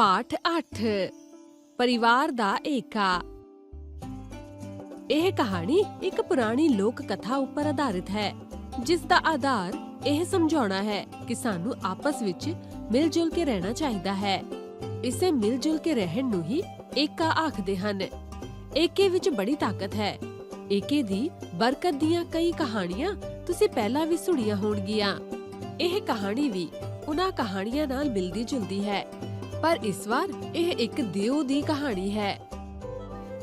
ਪਾਠ 8 ਪਰਿਵਾਰ ਦਾ ਏਕਾ। ਇਹ ਕਹਾਣੀ ਇੱਕ ਪੁਰਾਣੀ ਲੋਕ ਕਥਾ ਉੱਪਰ ਆਧਾਰਿਤ ਹੈ, ਜਿਸ ਦਾ ਆਧਾਰ ਇਹ ਸਮਝਾਉਣਾ ਹੈ ਕਿ ਸਾਨੂੰ ਆਪਸ ਵਿੱਚ ਮਿਲ ਜੁਲ ਕੇ ਰਹਿਣਾ ਚਾਹੀਦਾ ਹੈ। ਇਸੇ ਮਿਲ ਜੁਲ ਕੇ ਰਹਿਣ ਨੂੰ ਹੀ ਏਕਾ ਆਖਦੇ ਹਨ। ਏਕੇ ਵਿੱਚ ਬੜੀ ਤਾਕਤ ਹੈ। ਏਕੇ ਦੀ ਬਰਕਤ ਦੀਆਂ ਕਈ ਕਹਾਣੀਆਂ ਤੁਸੀਂ ਪਹਿਲਾਂ ਵੀ ਸੁਣੀਆਂ ਹੋਣਗੀਆਂ। ਇਹ ਕਹਾਣੀ ਵੀ ਉਹਨਾਂ ਕਹਾਣੀਆਂ ਨਾਲ ਮਿਲਦੀ ਜੁਲਦੀ ਹੈ। ਪਰ ਇਸ ਵਾਰ ਇਹ ਇੱਕ ਦਿਓ ਦੀ ਕਹਾਣੀ ਹੈ,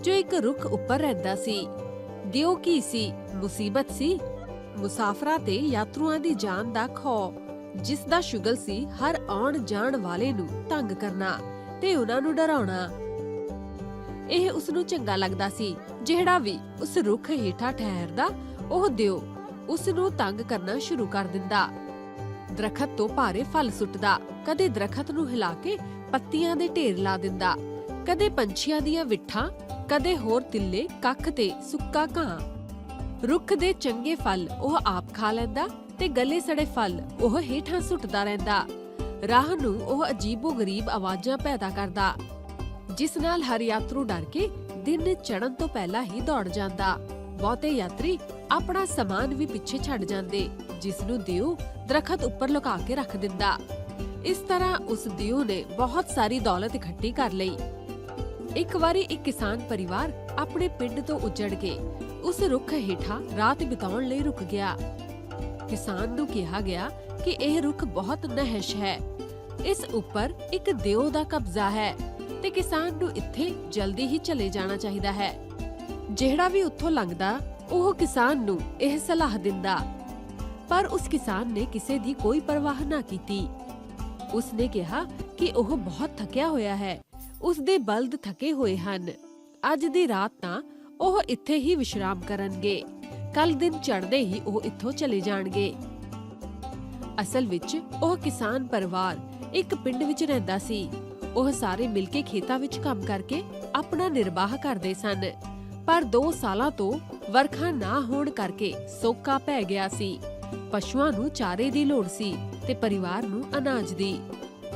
ਜੋ ਇੱਕ ਰੁੱਖ ਉੱਪਰ ਰਹਿੰਦਾ ਸੀ। ਦਿਓ ਕੀ ਸੀ? ਮੁਸੀਬਤ ਸੀ? ਮੁਸਾਫਰਾਂ ਤੇ ਯਾਤਰੂਆਂ ਦੀ ਜਾਨ ਦਾ ਖੌ ਜਿਸ ਦਾ ਸ਼ੁਗਲ ਸੀ ਹਰ ਆਉਣ ਜਾਣ ਵਾਲੇ ਨੂੰ ਤੰਗ ਕਰਨਾ ਤੇ ਉਹਨਾਂ ਨੂੰ ਡਰਾਉਣਾ। ਇਹ ਉਸ ਨੂੰ ਚੰਗਾ ਲੱਗਦਾ ਸੀ, ਜਿਹੜਾ ਵੀ ਉਸ ਰੁੱਖ ਹੇਠਾਂ ਠਹਿਰਦਾ, ਉਹ ਦਿਓ ਉਸ ਨੂੰ ਤੰਗ ਕਰਨਾ ਸ਼ੁਰੂ ਕਰ ਦਿੰਦਾ। ਦਰਖਤ ਤੋਂ ਭਾਰੇ ਫਲ ਸੁੱਟਦਾ। ਕਦੇ ਦਰਖਤ ਨੂੰ ਹਿਲਾ ਕੇ ਪੱਤੀਆਂ ਦੇ ਢੇਰ ਲਾ ਦਿੰਦਾ। ਕਦੇ ਪੰਛੀਆਂ ਦੀਆਂ ਵਿਠਾਂ, ਕਦੇ ਹੋਰ ਤਿੱਲੇ ਕੱਖ ਤੇ ਸੁੱਕਾ ਘਾਹ। ਰੁੱਖ ਦੇ ਚੰਗੇ ਫਲ ਉਹ ਆਪ ਖਾ ਲੈਂਦਾ ਤੇ ਗਲੇ ਸੜੇ ਫਲ ਉਹ ਹੇਠਾਂ ਸੁੱਟਦਾ ਰਹਿੰਦਾ। ਰਾਹ ਨੂੰ ਉਹ ਅਜੀਬੋ-ਗਰੀਬ ਆਵਾਜ਼ਾਂ ਪੈਦਾ ਕਰਦਾ, ਜਿਸ ਨਾਲ ਹਰ ਯਾਤਰੂ ਡਰ ਕੇ ਦਿਨ ਚੜਨ ਤੋਂ ਪਹਿਲਾਂ ਹੀ ਦੌੜ ਜਾਂਦਾ। ਬਹੁਤੇ ਯਾਤਰੀ ਆਪਣਾ ਸਮਾਨ ਵੀ ਪਿੱਛੇ ਛੱਡ ਜਾਂਦੇ। ਜਿਸ ਨੂੰ ਦਿਓ ਦਰਖਤ ਉੱਪਰ ਲੁਕਾ ਕੇ ਰੱਖ ਦਿੰਦਾ। ਇਸ ਤਰ੍ਹਾਂ ਉਸ ਦਿਓ ਨੇ ਬਹੁਤ ਸਾਰੀ ਦੌਲਤ ਇਕੱਠੀ ਕਰ ਲਈ। ਇੱਕ ਵਾਰੀ ਇੱਕ ਕਿਸਾਨ ਪਰਿਵਾਰ ਆਪਣੇ ਪਿੰਡ ਤੋਂ ਉੱਜੜ ਕੇ ਉਸ ਰੁੱਖ ਹੇਠਾਂ ਰਾਤ ਬਿਤਾਉਣ ਲਈ ਰੁਕ ਗਿਆ। ਕਿਸਾਨ ਨੂੰ ਕਿਹਾ ਗਿਆ ਕਿ ਇਹ ਰੁੱਖ ਬਹੁਤ ਨਹਿਸ਼ ਹੈ। ਇਸ ਉੱਪਰ ਇੱਕ ਦਿਓ ਦਾ ਕਬਜ਼ਾ ਹੈ ਤੇ ਕਿਸਾਨ ਨੂੰ ਇੱਥੇ ਜਲਦੀ ਹੀ ਚਲੇ ਜਾਣਾ ਚਾਹੀਦਾ ਹੈ। ਜਿਹੜਾ ਵੀ ਉੱਥੋਂ ਲੰਘਦਾ, ਉਹ ਕਿਸਾਨ ਨੂੰ ਇਹ ਸਲਾਹ ਦਿੰਦਾ। ਪਰ ਉਸ ਕਿਸਾਨ ਨੇ ਕਿਸੇ ਦੀ ਕੋਈ ਪਰਵਾਹ ਨਾ ਕੀਤੀ। ਉਸ ਨੇ ਕਿਹਾ ਕਿ ਉਹ ਬਹੁਤ ਥੱਕਿਆ ਹੋਇਆ ਹੈ। ਉਸ ਦੇ ਬਲਦ ਥਕੇ ਹੋਏ ਹਨ। ਅੱਜ ਦੀ ਰਾਤ ਤਾਂ ਉਹ ਇੱਥੇ ਹੀ ਵਿਸ਼ਰਾਮ ਕਰਨਗੇ। ਕੱਲ ਦਿਨ ਚੜ੍ਹਦੇ ਹੀ ਉਹ ਇੱਥੋਂ ਚਲੇ ਜਾਣਗੇ। ਅਸਲ ਵਿੱਚ ਉਹ ਕਿਸਾਨ ਪਰਿਵਾਰ ਇੱਕ ਪਿੰਡ ਵਿੱਚ ਰਹਿੰਦਾ ਸੀ। ਉਹ ਸਾਰੇ ਮਿਲ ਕੇ ਖੇਤਾਂ ਵਿੱਚ ਕੰਮ ਕਰਕੇ ਆਪਣਾ ਨਿਰਵਾਹ ਕਰਦੇ ਸਨ। ਪਰ 2 ਸਾਲਾਂ ਤੋਂ ਵਰਖਾ ਨਾ ਹੋਣ ਕਰਕੇ ਸੋਕਾ ਪੈ ਗਿਆ ਸੀ। ਪਸ਼ੂਆਂ ਨੂੰ ਚਾਰੇ ਦੀ ਲੋੜ ਸੀ ਤੇ ਪਰਿਵਾਰ ਨੂੰ ਅਨਾਜ ਦੀ।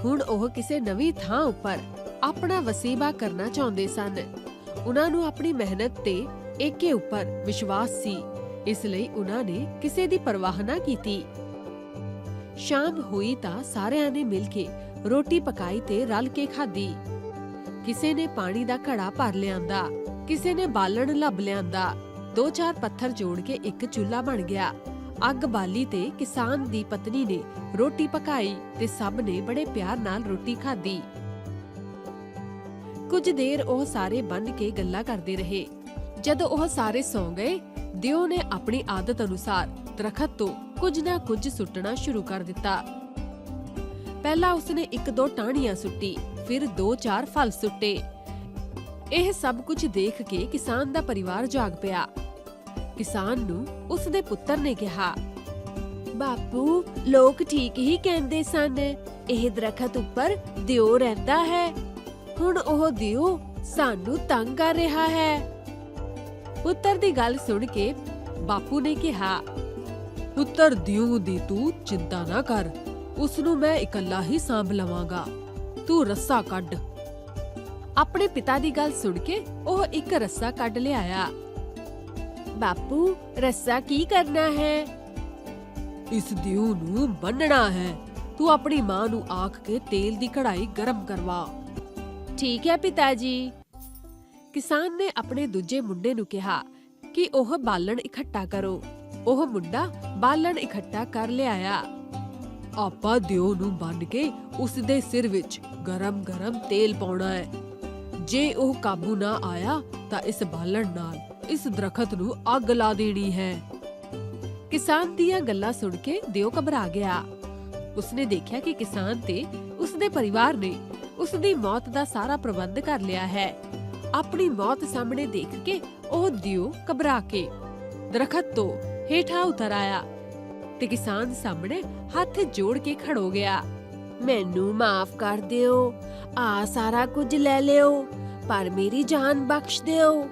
ਹੁਣ ਉਹ ਕਿਸੇ ਨਵੀਂ ਥਾਂ ਉੱਪਰ ਆਪਣਾ ਵਸੀਬਾ ਕਰਨਾ ਚਾਹੁੰਦੇ ਸਨ। ਉਹਨਾਂ ਨੂੰ ਆਪਣੀ ਮਿਹਨਤ ਤੇ ਏਕੇ ਉੱਪਰ ਵਿਸ਼ਵਾਸ ਸੀ। ਇਸ ਲਈ ਉਹਨਾਂ ਨੇ ਕਿਸੇ ਦੀ ਪਰਵਾਹ ਨਾ ਕੀਤੀ। ਸ਼ਾਮ ਹੋਈ ਤਾਂ ਸਾਰਿਆਂ ਨੇ ਮਿਲ ਕੇ ਰੋਟੀ ਪਕਾਈ ਤੇ ਰਲ ਕੇ ਖਾਧੀ। ਕਿਸੇ ਨੇ ਪਾਣੀ ਦਾ ਘੜਾ ਭਰ ਲਿਆਂਦਾ, ਕਿਸੇ ਨੇ ਬਾਲਣ ਲੱਭ ਲਿਆਂਦਾ। ਦੋ ਚਾਰ ਪੱਥਰ ਜੋੜ ਕੇ ਇੱਕ ਚੁੱਲ੍ਹਾ ਬਣ ਗਿਆ। ਅੱਗ ਬਾਲੀ ਤੇ ਕਿਸਾਨ ਦੀ ਪਤਨੀ ਨੇ ਰੋਟੀ ਪਕਾਈ ਤੇ ਸਭ ਨੇ ਬੜੇ ਪਿਆਰ ਨਾਲ ਰੋਟੀ ਖਾਧੀ। ਕੁਝ ਦੇਰ ਉਹ ਸਾਰੇ ਬੰਨ ਕੇ ਗੱਲਾਂ ਕਰਦੇ ਰਹੇ। ਜਦੋਂ ਉਹ ਸਾਰੇ ਸੌਂ ਗਏ, ਦਿਓ ਨੇ ਆਪਣੀ ਆਦਤ ਅਨੁਸਾਰ ਦਰਖਤ ਤੋਂ ਕੁਝ ਨਾ ਕੁਝ ਸੁੱਟਣਾ ਸ਼ੁਰੂ ਕਰ ਦਿੱਤਾ। ਪਹਿਲਾਂ ਉਸਨੇ ਇੱਕ ਦੋ ਟਾਹਣੀਆਂ ਸੁੱਟੀ, ਫਿਰ ਦੋ ਚਾਰ ਫਲ ਸੁੱਟੇ। ਇਹ ਸਭ ਕੁਝ ਦੇਖ ਕੇ ਕਿਸਾਨ ਦਾ ਪਰਿਵਾਰ ਜਾਗ ਪਿਆ। ਕਿਸਾਨ ਨੂੰ ਉਸਦੇ ਪੁੱਤਰ ਨੇ ਕਿਹਾ, ਬਾਪੂ, ਲੋਕ ਠੀਕ ਹੀ ਕਹਿੰਦੇ ਸਨ, ਇਹ ਦਰਖਤ ਉੱਪਰ ਦਿਓ ਰਹਿੰਦਾ ਹੈ। ਹੁਣ ਉਹ ਦਿਓ, ਸਾਨੂੰ ਤੰਗ ਕਰ ਰਿਹਾ ਹੈ। ਪੁੱਤਰ ਦੀ ਗੱਲ ਸੁਣ ਕੇ ਬਾਪੂ ਨੇ ਕਿਹਾ, ਪੁੱਤਰ, ਦਿਓ ਦੀ ਤੂੰ ਚਿੰਤਾ ਨਾ ਕਰ ਉਸ ਨੂੰ ਮੈਂ ਇਕੱਲਾ ਹੀ ਸਾਂਭ ਲਵਾਂਗਾ। ਤੂੰ ਰੱਸਾ ਕੱਢ। ਆਪਣੇ ਪਿਤਾ ਦੀ ਗੱਲ ਸੁਣ ਕੇ ਉਹ ਇੱਕ ਰੱਸਾ ਕੱਢ ਲਿਆਇਆ। ਬਾਪੂ ਰੱਸਾ ਕੀ ਕਰਨਾ ਹੈ? ਇਸ ਦਿਓ ਨੂੰ ਬੰਨਣਾ ਹੈ। ਤੂੰ ਆਪਣੀ ਮਾਂ ਨੂੰ ਆਖ ਕੇ ਤੇਲ ਦੀ ਕੜਾਈ ਗਰਮ ਕਰਵਾ। ਠੀਕ ਹੈ ਪਿਤਾ ਜੀ ਕਿਸਾਨ ਨੇ ਆਪਣੇ ਦੂਜੇ ਮੁੰਡੇ ਨੂੰ ਕਿਹਾ ਕਿ ਉਹ ਬਾਲਣ ਇਕੱਠਾ ਕਰੋ। ਉਹ ਮੁੰਡਾ ਬਾਲਣ ਇਕੱਠਾ ਕਰ ਲਿਆਇਆ। ਆਪਾਂ ਦਿਓ ਨੂੰ ਬੰਨ ਕੇ ਉਸ ਦੇ ਸਿਰ ਵਿੱਚ ਗਰਮ-ਗਰਮ ਤੇਲ ਪਾਉਣਾ ਹੈ। ਜੇ ਉਹ ਕਾਬੂ ਨਾ ਆਇਆ ਤਾਂ ਇਸ ਬਾਲਣ ਨਾਲ ਇਸ ਦਰਖਤ ਨੂੰ ਅੱਗ ਲਾ ਦੇਣੀ ਹੈ। ਕਿਸਾਨ ਦੀਆਂ ਗੱਲਾਂ ਸੁਣ ਕੇ ਦਿਓ ਘਬਰਾ ਗਿਆ। ਉਸਨੇ ਦੇਖਿਆ ਕਿ ਕਿਸਾਨ ਤੇ ਉਸਦੇ ਪਰਿਵਾਰ ਨੇ ਉਸ ਦੀ ਮੌਤ ਦਾ ਸਾਰਾ ਪ੍ਰਬੰਧ ਕਰ ਲਿਆ ਹੈ। ਆਪਣੀ ਮੌਤ ਸਾਹਮਣੇ ਦੇਖ ਕੇ ਉਹ ਦਿਓ ਘਬਰਾ ਕੇ ਦਰਖਤ ਤੋਂ ਹੇਠਾਂ ਉਤਰ ਆਇਆ ਤੇ ਕਿਸਾਨ ਸਾਹਮਣੇ ਹੱਥ ਜੋੜ ਕੇ ਖੜੋ ਗਿਆ। ਮੈਨੂੰ ਮਾਫ ਕਰ ਦਿਓ ਆ ਸਾਰਾ ਕੁਝ ਲੈ ਲਿਓ, ਪਰ ਮੇਰੀ ਜਾਨ ਬਖਸ਼ ਦਿਓ।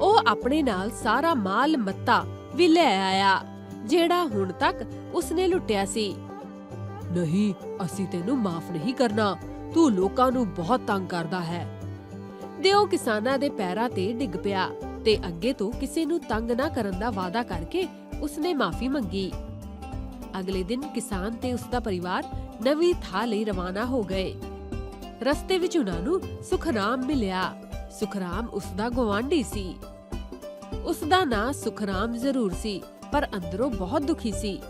ਉਹ ਆਪਣੇ ਨਾਲ ਸਾਰਾ ਮਾਲ ਮੱਤਾ ਵੀ ਲੈ ਆਇਆ, ਜਿਹੜਾ ਹੁਣ ਤੱਕ ਉਸਨੇ ਲੁੱਟਿਆ ਸੀ। ਨਹੀਂ, ਅਸੀਂ ਤੈਨੂੰ ਮਾਫ ਨਹੀਂ ਕਰਨਾ, ਤੂੰ ਲੋਕਾਂ ਨੂੰ ਬਹੁਤ ਤੰਗ ਕਰਦਾ ਹੈ। ਦਿਓ ਕਿਸਾਨਾਂ ਦੇ ਪੈਰਾਂ ਤੇ ਡਿੱਗ ਪਿਆ ਤੇ ਅੱਗੇ ਤੋਂ ਕਿਸੇ ਨੂੰ ਤੰਗ ਨਾ ਕਰਨ ਦਾ ਵਾਅਦਾ ਕਰਕੇ ਉਸਨੇ ਮਾਫੀ ਮੰਗੀ। ਅਗਲੇ ਦਿਨ ਕਿਸਾਨ ਤੇ ਉਸਦਾ ਪਰਿਵਾਰ ਨਵੀਂ ਥਾਂ ਲਈ ਰਵਾਨਾ ਹੋ ਗਏ। ਰਸਤੇ ਵਿੱਚ ਉਹਨਾਂ ਨੂੰ ਸੁਖਨਾਮ ਮਿਲਿਆ। ਸੁਖਰਾਮ ਉਸਦਾ ਗਵਾਂਢੀ ਸੀ। ਉਸਦਾ ਨਾਂ ਸੁਖਰਾਮ ਜ਼ਰੂਰ ਸੀ, ਪਰ ਅੰਦਰੋਂ ਬਹੁਤ ਦੁਖੀ ਸੀ।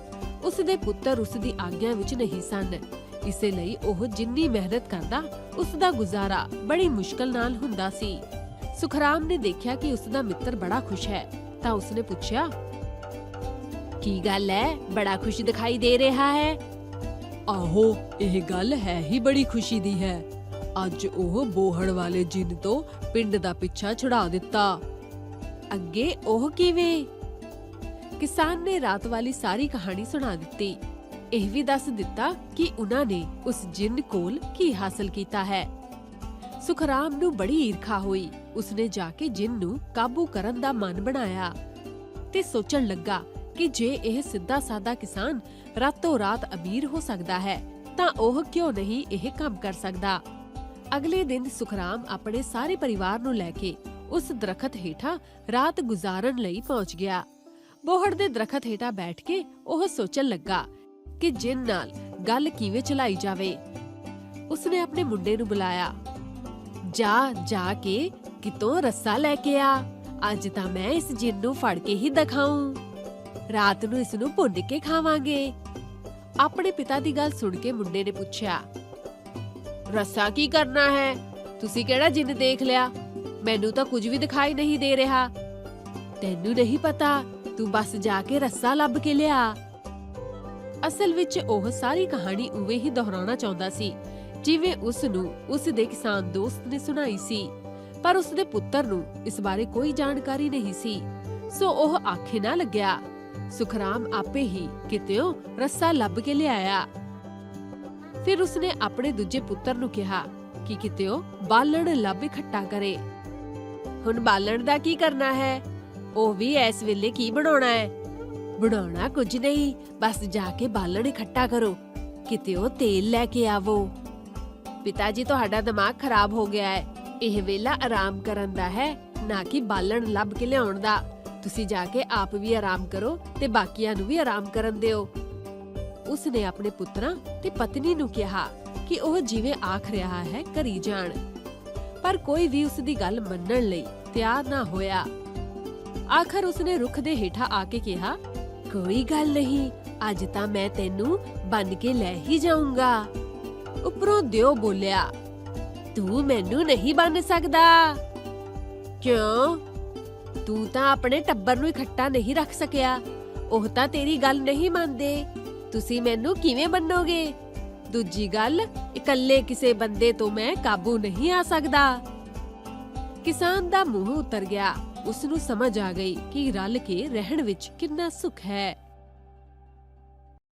ਉਸਦੇ ਪੁੱਤਰ ਉਸਦੀ ਆਗਿਆ ਵਿੱਚ ਨਹੀਂ ਸਨ। ਇਸੇ ਲਈ ਉਹ ਜਿੰਨੀ ਮਿਹਨਤ ਕਰਦਾ, ਉਸਦਾ ਗੁਜ਼ਾਰਾ ਬੜੀ ਮੁਸ਼ਕਲ ਨਾਲ ਹੁੰਦਾ ਸੀ। ਸੁਖਰਾਮ ਨੇ ਦੇਖਿਆ ਕਿ ਉਸਦਾ ਮਿੱਤਰ ਬੜਾ ਖੁਸ਼ ਹੈ, ਤਾਂ ਉਸਨੇ ਪੁੱਛਿਆ, ਕੀ ਗੱਲ ਹੈ ਬੜਾ ਖੁਸ਼ ਦਿਖਾਈ ਦੇ ਰਿਹਾ ਹੈ? ਆਹੋ, ਇਹ ਗੱਲ ਹੈ ਹੀ ਬੜੀ ਖੁਸ਼ੀ ਦੀ ਹੈ। ਅੱਜ ਉਹ ਬੋਹੜ ਵਾਲੇ ਜਿੰਨ ਤੋਂ ਪਿੰਡ ਦਾ ਪਿੱਛਾ ਛੁਡਾ ਦਿੱਤਾ। ਅੱਗੇ ਉਹ ਕਿਵੇਂ? ਕਿਸਾਨ ਨੇ ਰਾਤ ਵਾਲੀ ਸਾਰੀ ਕਹਾਣੀ ਸੁਣਾ ਦਿੱਤੀ। ਇਹ ਵੀ ਦੱਸ ਦਿੱਤਾ ਕਿ ਉਹਨਾਂ ਨੇ ਉਸ ਜਿੰਨ ਕੋਲ ਕੀ ਹਾਸਲ ਕੀਤਾ ਹੈ। ਸੁਖਰਾਮ ਨੂੰ ਬੜੀ ਈਰਖਾ ਹੋਈ। ਉਸਨੇ ਜਾ ਕੇ ਜਿੰਨ ਨੂੰ ਕਾਬੂ ਕਰਨ ਦਾ ਮਨ ਬਣਾਇਆ ਤੇ ਸੋਚਣ ਲੱਗਾ ਕਿ ਜੇ ਇਹ ਸਿੱਧਾ ਸਾਦਾ ਕਿਸਾਨ ਰਾਤੋਂ ਰਾਤ ਅਮੀਰ ਹੋ ਸਕਦਾ ਹੈ, ਤਾਂ ਉਹ ਕਿਉਂ ਨਹੀਂ ਇਹ ਕੰਮ ਕਰ ਸਕਦਾ? ਅਗਲੇ ਦਿਨ ਸੁਖਰਾਮ ਆਪਣੇ ਸਾਰੇ ਪਰਿਵਾਰ ਨੂੰ ਲੈ ਕੇ ਉਸ ਦਰਖਤ ਹੇਠਾਂ ਰਾਤ ਗੁਜ਼ਾਰਨ ਲਈ ਪਹੁੰਚ ਗਿਆ। ਬੋਹੜ ਦੇ ਦਰਖਤ ਹੇਠਾਂ ਬੈਠ ਕੇ ਉਹ ਸੋਚਣ ਲੱਗਾ ਕਿ ਜਿਨ ਨਾਲ ਗੱਲ ਕਿਵੇਂ ਚਲਾਈ ਜਾਵੇ। ਉਸਨੇ ਆਪਣੇ ਮੁੰਡੇ ਨੂੰ ਬੁਲਾਇਆ, ਜਾ ਜਾ ਕੇ ਕਿਤੋਂ ਰੱਸਾ ਲੈ ਕੇ ਆ। ਅੱਜ ਤਾਂ ਮੈਂ ਇਸ ਜਿੰਨ ਨੂੰ ਫੜ ਕੇ ਹੀ ਦਿਖਾਉਂ ਰਾਤ ਨੂੰ ਇਸ ਨੂੰ ਭੁੰਨ ਕੇ ਖਾਵਾਂਗੇ। ਆਪਣੇ ਪਿਤਾ ਦੀ ਗੱਲ ਸੁਣ ਕੇ ਮੁੰਡੇ ਨੇ ਪੁੱਛਿਆ ਰੱਸਾ ਕੀ ਕਰਨਾ ਹੈ? ਤੁਸੀਂ ਕਿਹੜਾ ਜਿੰਨ ਦੇਖ ਲਿਆ? ਮੈਨੂੰ ਤਾਂ ਕੁਝ ਵੀ ਦਿਖਾਈ ਨਹੀਂ ਦੇ ਰਿਹਾ। ਤੈਨੂੰ ਨਹੀਂ ਪਤਾ, ਤੂੰ ਬਸ ਜਾ ਕੇ ਰੱਸਾ ਲੱਭ ਕੇ ਲਿਆ। ਅਸਲ ਵਿੱਚ ਉਹ ਸਾਰੀ ਕਹਾਣੀ ਉਵੇਂ ਹੀ ਦੁਹਰਾਉਣਾ ਚਾਹੁੰਦਾ ਸੀ, ਜਿਵੇਂ ਉਸ ਨੂੰ ਉਸ ਦੇ ਕਿਸਾਨ ਦੋਸਤ ਨੇ ਸੁਣਾਈ ਸੀ। ਪਰ ਉਸ ਦੇ ਪੁੱਤਰ ਨੂੰ ਇਸ ਬਾਰੇ ਕੋਈ ਜਾਣਕਾਰੀ ਨਹੀਂ ਸੀ। ਸੋ ਉਹ ਆਖੇ ਨਾ ਲੱਗਿਆ, ਸੁਖਰਾਮ, ਆਪੇ ਹੀ ਕਿਤੇੋਂ ਰੱਸਾ ਲੱਭ ਕੇ ਲਿਆਇਆ। ਫਿਰ ਉਸਨੇ ਆਪਣੇ ਦੂਜੇ ਪੁੱਤਰ ਨੂੰ ਕਿਹਾ ਕਿ ਕਿਤੇੋਂ ਬਾਲਣ ਲੱਭ ਇਕੱਠਾ ਕਰੇ। ਹੁਣ ਬਾਲਣ ਦਾ ਕੀ ਕਰਨਾ ਹੈ? ਉਹ ਵੀ ਇਸ ਵੇਲੇ ਕੀ ਬਣਾਉਣਾ ਹੈ? ਬਣਾਉਣਾ ਕੁਝ ਨਹੀਂ, ਬਸ ਜਾ ਕੇ ਬਾਲਣ ਇਕੱਠਾ ਕਰੋ। ਕਿਤੇ ਉਹ ਤੇਲ ਲੈ ਕੇ ਆਵੋ। ਪਿਤਾ ਜੀ ਤੁਹਾਡਾ ਦਿਮਾਗ ਖਰਾਬ ਹੋ ਗਿਆ ਹੈ। ਇਹ ਵੇਲਾ ਆਰਾਮ ਕਰਨ ਦਾ ਹੈ, ਨਾ ਕਿ ਬਾਲਣ ਲੱਭ ਕੇ ਲਿਆਉਣ ਦਾ। ਤੁਸੀਂ ਜਾ ਕੇ ਆਪ ਵੀ ਆਰਾਮ ਕਰੋ ਤੇ ਬਾਕੀਆਂ ਨੂੰ ਵੀ ਆਰਾਮ ਕਰਨ ਦਿਓ। ਉਸਨੇ ਆਪਣੇ ਪੁੱਤਰਾਂ ਤੇ ਪਤਨੀ ਨੂੰ ਕਿਹਾ ਕਿ ਉਹ ਜਿਵੇਂ ਆਖ ਰਿਹਾ ਹੈ ਕਰੀ ਜਾਣ। ਪਰ ਕੋਈ ਵੀ ਉਸ ਦੀ ਗੱਲ ਮੰਨਣ ਲਈ ਤਿਆਰ ਨਾ ਹੋਇਆ। ਆਖਰ ਉਸਨੇ ਰੁੱਖ ਦੇ ਹੇਠਾਂ ਆ ਕੇ ਕਿਹਾ, ਕੋਈ ਗੱਲ ਨਹੀਂ, ਅੱਜ ਤਾਂ ਮੈਂ ਤੈਨੂੰ ਬੰਨ ਕੇ ਲੈ ਹੀ ਜਾਊਂਗਾ। ਉਪਰੋਂ ਦਿਓ ਬੋਲਿਆ, ਤੂੰ ਮੈਨੂੰ ਨਹੀਂ ਬੰਨ ਸਕਦਾ। ਕਿਉਂ? ਤੂੰ ਤਾਂ ਆਪਣੇ ਟੱਬਰ ਨੂੰ ਇਕੱਠਾ ਨਹੀਂ ਰੱਖ ਸਕਿਆ। ਉਹ ਤਾਂ ਤੇਰੀ ਗੱਲ ਨਹੀਂ ਮੰਨਦੇ। ਤੁਸੀਂ ਮੈਨੂੰ ਕਿਵੇਂ ਬੰਨੋਗੇ ਦੂਜੀ ਗੱਲ, ਇਕੱਲੇ ਕਿਸੇ ਬੰਦੇ ਤੋਂ ਮੈਂ ਕਾਬੂ ਨਹੀਂ ਆ ਸਕਦਾ। ਕਿਸਾਨ ਦਾ ਮੂੰਹ ਉਤਰ ਗਿਆ। ਉਸ ਨੂੰ ਸਮਝ ਆ ਗਈ ਕਿ ਰਲ ਕੇ ਰਹਿਣ ਵਿੱਚ ਕਿੰਨਾ ਸੁੱਖ ਹੈ।